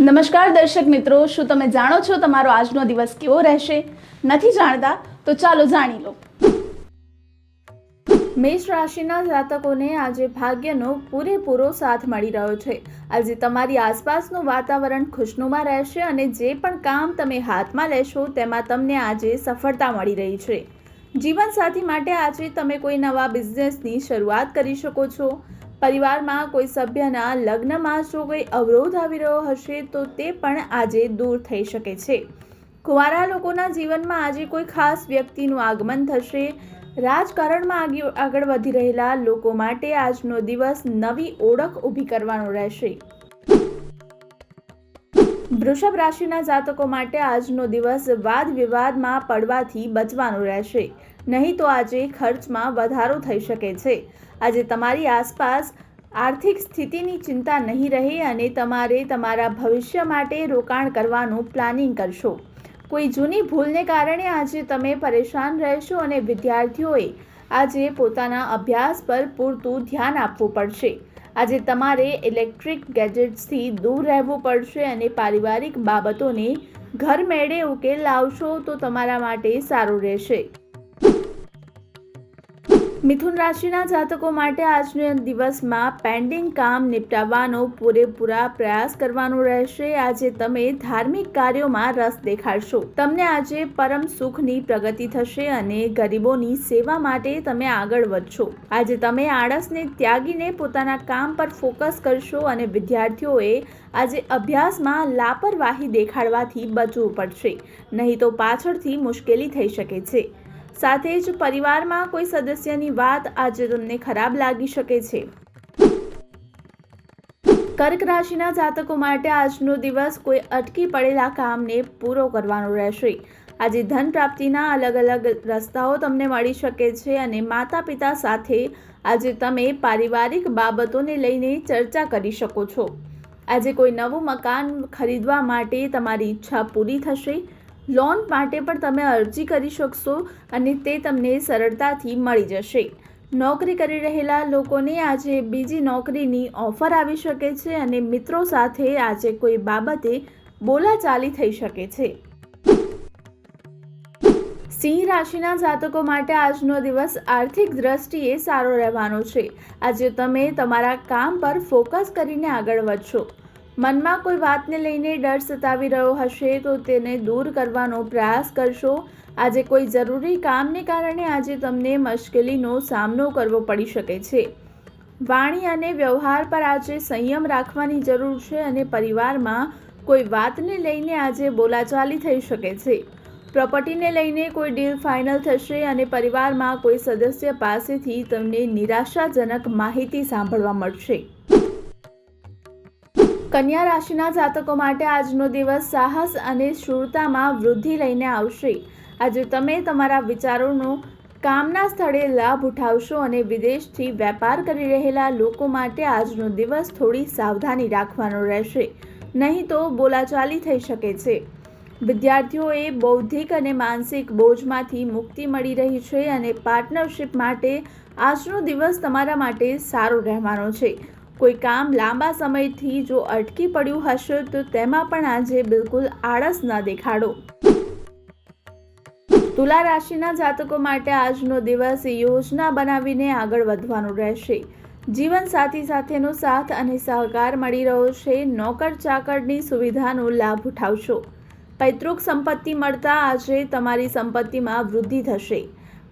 નમસ્કાર દર્શક મિત્રો, શું તમે જાણો છો તમારો આજનો દિવસ કેવો રહેશે? નથી જાણતા તો ચાલો જાણી લો. મેષ રાશિના જાતકોને આજે ભાગ્યનો પૂરેપૂરો સાથ મળી રહ્યો છે. આજે તમારી આસપાસનું વાતાવરણ ખુશનુમા રહેશે અને જે પણ કામ તમે હાથમાં લેશો તેમાં તમને આજે સફળતા મળી રહી છે. જીવનસાથી માટે આજે તમે કોઈ નવા બિઝનેસની શરૂઆત કરી શકો છો. પરિવારમાં કોઈ સભ્યના લગ્નમાં જો કોઈ અવરોધ આવી રહ્યો હશે તો તે પણ આજે દૂર થઈ શકે છે. કુંવારા લોકોના જીવનમાં આજે કોઈ ખાસ વ્યક્તિનું આગમન થશે. રાજકારણમાં આગળ વધી રહેલા લોકો માટે આજનો દિવસ નવી ઓળખ ઊભી કરવાનો રહેશે. વૃષભ રાશિના જાતકો માટે આજનો દિવસ વાદ વિવાદમાં પડવાથી બચવાનો રહેશે. નહીં તો આજે ખર્ચમાં વધારો થઈ શકે છે. આજે તમારી આસપાસ આર્થિક સ્થિતિની ચિંતા નહીં રહે અને તમારે તમારા ભવિષ્ય માટે રોકાણ કરવાનું પ્લાનિંગ કરશો. કોઈ જૂની ભૂલને કારણે આજે તમે પરેશાન રહેશો અને વિદ્યાર્થીઓએ આજે પોતાના અભ્યાસ પર પૂરતું ધ્યાન આપવું પડશે. આજે તમારે ઇલેક્ટ્રિક ગેજેટ્સથી દૂર રહેવું પડશે અને પારિવારિક બાબતોને ઘર મેળે ઉકેલ લાવશો તો તમારા માટે સારું રહેશે. મિથુન રાશિના જાતકો માટે આજના દિવસમાં પેન્ડિંગ કામ નિપટાવવાનો પૂરેપૂરા પ્રયાસ કરવાનો રહેશે. આજે તમે ધાર્મિક કાર્યોમાં રસ દેખાડશો. તમને આજે પરમ સુખની પ્રગતિ થશે અને ગરીબોની સેવા માટે તમે આગળ વધશો. આજે તમે આળસને ત્યાગીને પોતાના કામ પર ફોકસ કરશો અને વિદ્યાર્થીઓએ આજે અભ્યાસમાં લાપરવાહી દેખાડવાથી બચવું પડશે. નહીં તો પાછળથી મુશ્કેલી થઈ શકે છે. સાથે જ પરિવારમાં કોઈ સદસ્યની વાત આજે તમને ખરાબ લાગી શકે છે. કર્ક રાશિના જાતકો માટે આજનો દિવસ કોઈ અટકી પડેલા કામને પૂરો કરવાનો રહેશે. આજે ધન પ્રાપ્તિના અલગ અલગ રસ્તાઓ તમને મળી શકે છે અને માતા પિતા સાથે આજે તમે પારિવારિક બાબતોને લઈને ચર્ચા કરી શકો છો. આજે કોઈ નવું મકાન ખરીદવા માટે તમારી ઈચ્છા પૂરી થશે. લોન માટે પણ તમે અરજી કરી શકશો અને તે તમને સરળતાથી મળી જશે. નોકરી કરી રહેલા લોકોને આજે બીજી નોકરીની ઓફર આવી શકે છે અને મિત્રો સાથે આજે કોઈ બાબતે બોલાચાલી થઈ શકે છે. સિંહ રાશિના જાતકો માટે આજનો દિવસ આર્થિક દ્રષ્ટિએ સારો રહેવાનો છે. આજે તમે તમારા કામ પર ફોકસ કરીને આગળ વધશો. મનમાં કોઈ વાતને લઈને ડર સતાવી રહ્યો હશે તો તેને દૂર કરવાનો પ્રયાસ કરશો. આજે કોઈ જરૂરી કામને કારણે આજે તમને મુશ્કેલીનો સામનો કરવો પડી શકે છે. વાણી અને વ્યવહાર પર આજે સંયમ રાખવાની જરૂર છે અને પરિવારમાં કોઈ વાતને લઈને આજે બોલાચાલી થઈ શકે છે. પ્રોપર્ટીને લઈને કોઈ ડીલ ફાઇનલ થશે અને પરિવારમાં કોઈ સદસ્ય પાસેથી તમને નિરાશાજનક માહિતી સાંભળવા મળશે. કન્યા રાશિના જાતકો માટે આજનો દિવસ સાહસ અને શૂરતામાં વૃદ્ધિ લઈને આવશે. આજે તમે તમારા વિચારોનો કામના સ્થળે લાભ ઉઠાવશો અને વિદેશથી વેપાર કરી રહેલા લોકો માટે આજનો દિવસ થોડી સાવધાની રાખવાનો રહેશે. નહીં તો બોલાચાલી થઈ શકે છે. વિદ્યાર્થીઓએ બૌદ્ધિક અને માનસિક બોજમાંથી મુક્તિ મળી રહી છે અને પાર્ટનરશિપ માટે આજનો દિવસ તમારા માટે સારો રહેવાનો છે. કોઈ કામ લાંબા સમયથી જો અટકી પડ્યું હશે, તો તેમાં પણ આજે બિલકુલ આળસ ન દેખાડો. તુલા રાશિના જાતકો માટે આજનો દિવસ યોજના બનાવીને આગળ વધવાનું રહેશે. જીવનસાથી સાથેનો સાથ અને સહકાર મળી રહ્યો છે. નોકર ચાકરની સુવિધાનો લાભ ઉઠાવશો. પૈતૃક સંપત્તિ મળતા આજે તમારી સંપત્તિમાં વૃદ્ધિ થશે.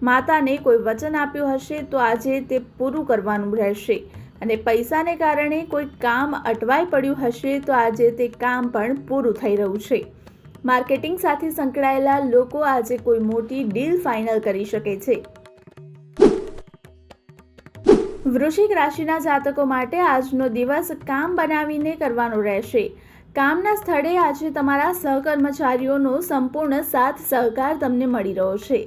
માતાને કોઈ વચન આપ્યું હશે, તો આજે તે પૂરું કરવાનું રહેશે. અને પૈસાને કારણે કોઈ કામ અટવાઈ પડ્યું હશે તો આજે તે કામ પણ પૂરું થઈ રહ્યું છે. માર્કેટિંગ સાથે સંકળાયેલા લોકો આજે કોઈ મોટી ડીલ ફાઇનલ કરી શકે છે. વૃશ્ચિક રાશિના જાતકો માટે આજનો દિવસ કામ બનાવીને કરવાનો રહેશે. કામના સ્થળે આજે તમારા સહકર્મચારીઓનો સંપૂર્ણ સાથ સહકાર તમને મળી રહ્યો છે.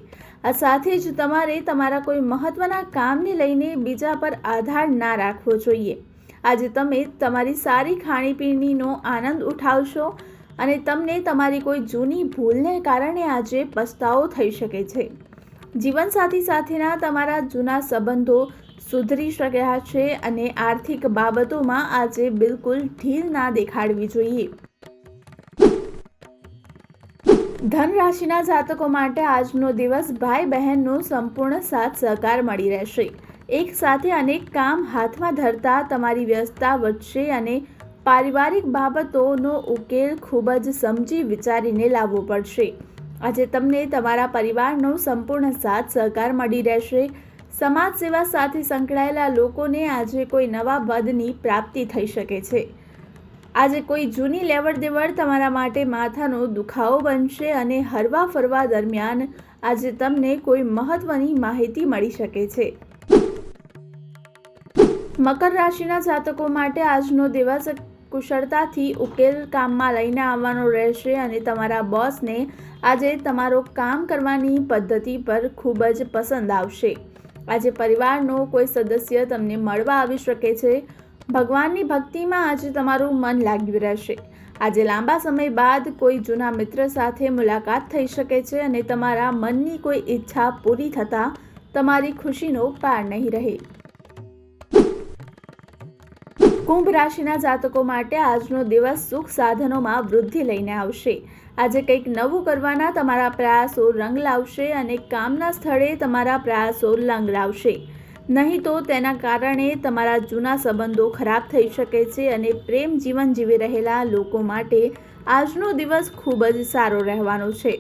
આ સાથે જ તમારે તમારા કોઈ મહત્વના કામને લઈને બીજા પર આધાર ના રાખવો જોઈએ. આજે તમે તમારી સારી ખાણીપીણીનો આનંદ ઉઠાવશો અને તમને તમારી કોઈ જૂની ભૂલને કારણે આજે પસ્તાવો થઈ શકે છે. જીવનસાથી સાથેના તમારા જૂના સંબંધો સુધરી શક્યા છે અને આર્થિક બાબતોમાં આજે બિલકુલ ઢીલ ના દેખાડવી જોઈએ. ધન રાશિના જાતકો માટે આજનો દિવસ ભાઈ બહેનનો સંપૂર્ણ સાથ સહકાર મળી રહેશે. એક સાથે અનેક કામ હાથમાં ધરતા તમારી વ્યસ્તતા વધશે અને પારિવારિક બાબતોનો ઉકેલ ખૂબ જ સમજી વિચારીને લાવવો પડશે. આજે તમને તમારા પરિવારનો સંપૂર્ણ સાથ સહકાર મળી રહેશે. સમાજ સેવા સાથે સંકળાયેલા લોકોને આજે કોઈ નવા પદની પ્રાપ્તિ થઈ શકે છે. આજે કોઈ જૂની લેવડ દેવડ તમારા માટે માથાનો દુખાવો બનશે અને હરવા ફરવા દરમિયાન આજે તમને કોઈ મહત્વની માહિતી મળી શકે છે. મકર રાશિના જાતકો માટે આજનો દિવસ કુશળતાથી ઉકેલ કામમાં લઈને આવવાનો રહેશે અને તમારા બોસને આજે તમારો કામ કરવાની પદ્ધતિ પર ખૂબ જ પસંદ આવશે. આજે પરિવારનો કોઈ સદસ્ય તમને મળવા આવી શકે છે. ભગવાનની ભક્તિમાં આજે તમારું મન લાગ્યું રહેશે. આજે લાંબા સમય બાદ કોઈ જૂના મિત્ર સાથે મુલાકાત થઈ શકે છે અને તમારા મનની કોઈ ઈચ્છા પૂરી થતાં તમારી ખુશીનો પાર નહીં રહે. કુંભ રાશિના જાતકો માટે આજનો દિવસ સુખ સાધનોમાં વૃદ્ધિ લઈને આવશે. આજે કંઈક નવું કરવાના તમારા પ્રયાસો રંગ લાવશે અને કામના સ્થળે તમારા પ્રયાસો રંગ લાવશે નહીં તો તેના કારણે તમારા જૂના સંબંધો ખરાબ થઈ શકે છે અને પ્રેમ જીવન જીવી રહેલા લોકો માટે આજનો દિવસ ખૂબ જ સારો રહેવાનો છે.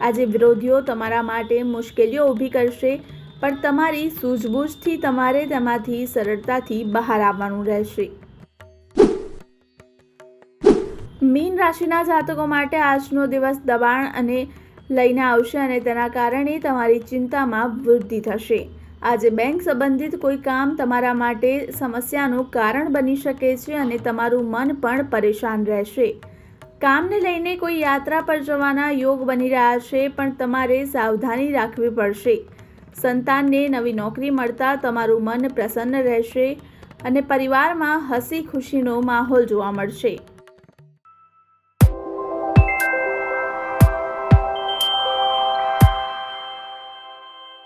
આજે વિરોધીઓ તમારા માટે મુશ્કેલીઓ ઊભી કરશે, પણ તમારી સૂઝબૂછથી તમારે તેમાંથી સરળતાથી બહાર આવવાનું રહેશે. મીન રાશિના જાતકો માટે આજનો દિવસ દબાણ અને લઈને આવશે અને તેના કારણે તમારી ચિંતામાં વૃદ્ધિ થશે. આજે બેંક સંબંધિત કોઈ કામ તમારા માટે સમસ્યાનું કારણ બની શકે છે અને તમારું મન પણ પરેશાન રહેશે. કામને લઈને કોઈ યાત્રા પર જવાના યોગ બની રહ્યા છે, પણ તમારે સાવધાની રાખવી પડશે. સંતાનને નવી નોકરી મળતા તમારું મન પ્રસન્ન રહેશે અને પરિવારમાં હસી ખુશીનો માહોલ જોવા મળશે.